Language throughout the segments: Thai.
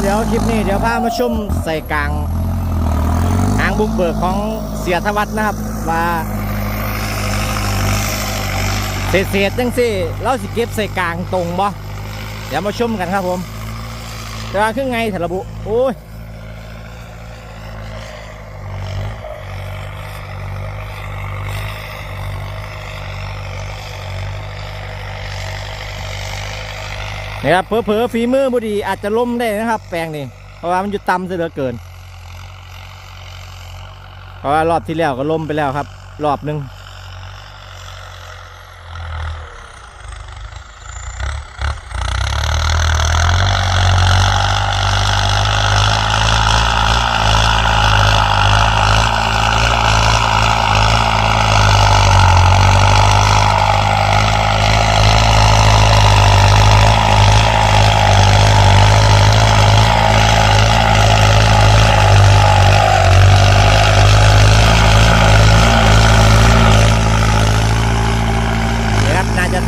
เดี๋ยวคลิปนี้เดี๋ยวพามาชมใส่กลางหางบุกเบิกของเสียธวัฒน์นะครับว่าเศษๆจังสิเราสิเก็บใส่กลางตรงบ่เดี๋ยวมาชมกันครับผมจะว่าขึ้นไงถระบุโอ้ย นะครับเผลอๆฝีมือบุดีอาจจะล้มได้นะครับ แปลงนี่เพราะว่ามันอยู่ต่ำซะเหลือเกิน เพราะว่ารอบที่แล้วก็ล้มไปแล้วครับ รอบหนึ่ง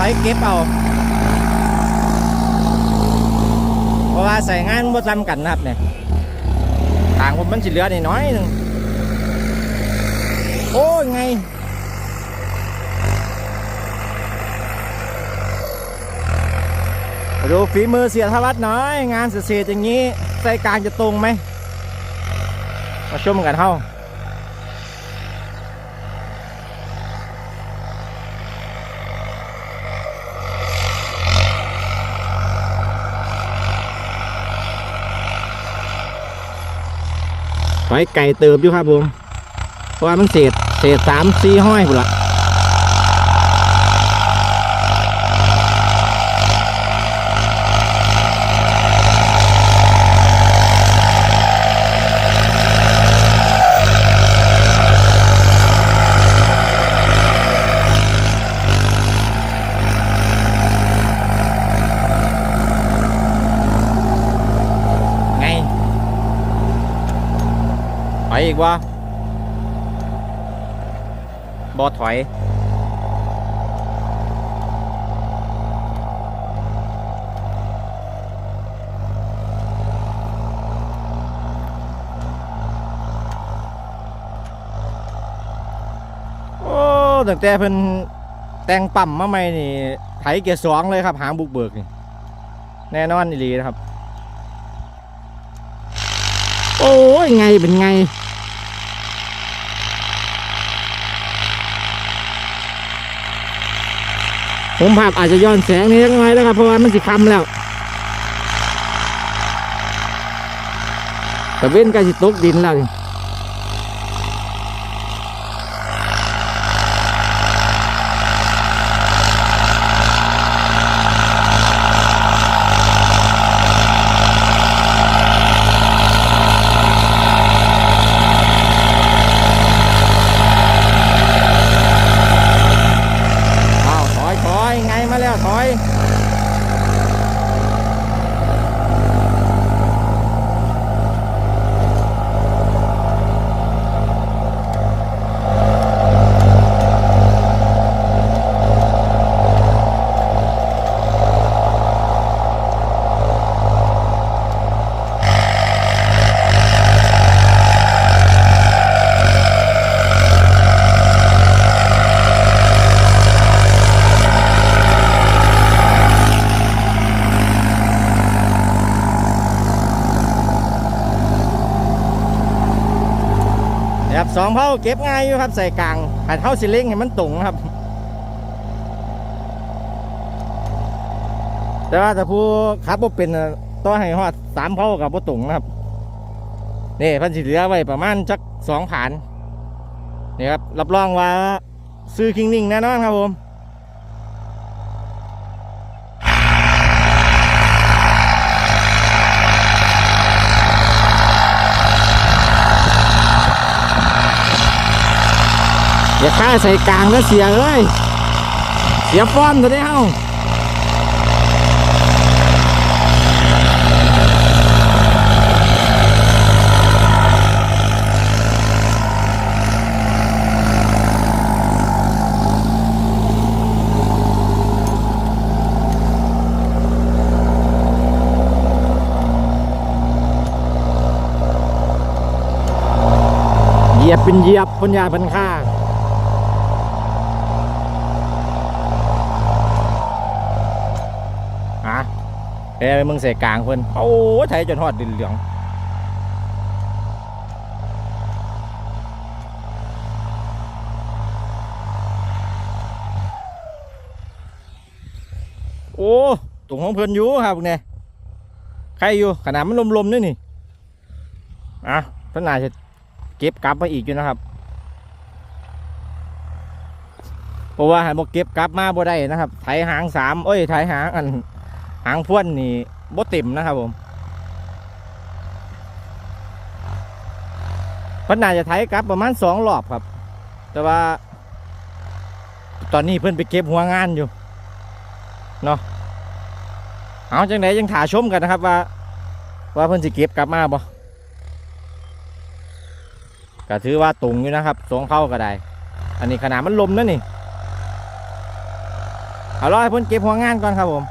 นะครับน่าจะถอยเก็บเอา เพราะว่าใส่งานบ่จำกันนะครับเนี่ยทางผมมันสิเหลือนิดน้อยหนึงโอ้ยไงดูฝีมือเสียทวัฒน์หน่อย งานเสียๆอย่างนี้ใส่กลางจะตรงไหม มาชมกันเฮ้า ไว้ไก่เติบอยู่ครับผมเพราะว่ามันเศษเศษสามสี่ห้อยหมดละไง ถ อยอีกวะบอถอย โอ้ตั้งแต่เพิ่นแต่งปั๊มมาใหม่นี่ไถเกียร์สองเลยครับ หางบุกเบิกนี่แน่นอนอีหลีนะครับ โอ้ยไงเป็นไง ผมภาพอาจจะย้อนแสงนิดหน่อยนะครับเพราะว่ามันสิคำแล้วแต่เว้นการสิตกดินแล้วนี่อ้าวถอยถอยไงมาแล้วถอย นะครับ สองเผาเก็บง่ายอยู่ครับใส่กลางหันเท้าสิเล้งให้มันตุงครับ แต่ว่าถ้าผู้ขับบ่เป็นต้องให้หอดสามเผากับบ่ตุงนะครับนี่พันสิเหลือไว้ประมาณจักสองผานนี่ครับรับรองว่าซื้อคิงนิ่งแน่นอนครับผม อย่าข้าใส่กลางก็เสียเอ้ย เสียฟ้อมเถอะได้เฮาเหยียบเป็นเหยียบพญาพันค่า เอ้ยมึงใส่กลางเพิ่นโอ้ไทยจนฮอดดินเหลืองโอ้ตรงของเพิ่นอยู่ครับเนี่ยใครอยู่ขนาดมันลมๆด้วยนี่อะเพิ่นน่าจะเก็บกลับมาอีกอยู่นะครับเพราะว่าหันบกเก็บกลับมาบ่ได้นะครับไถหางสามเอ้ยไถหางอันางพ่วนนี่บ่เต็มนะครับผมเพิ่นน่าจะไถกลับประมาณสองรอบครับ แต่ว่า ตอนนี้เพิ่นไปเก็บหัวงานอยู่เนาะเอาจังไดยังถ่าชมกันนะครับว่า ว่าเพิ่นสิเก็บกลับมาบ่ก็ถือว่าตรงอยู่นะครับสองเข้าก็ได้ อันนี้ขนาดมันลมนะนี่เอาล่อให้เพิ่นเก็บหัวงานก่อนครับผม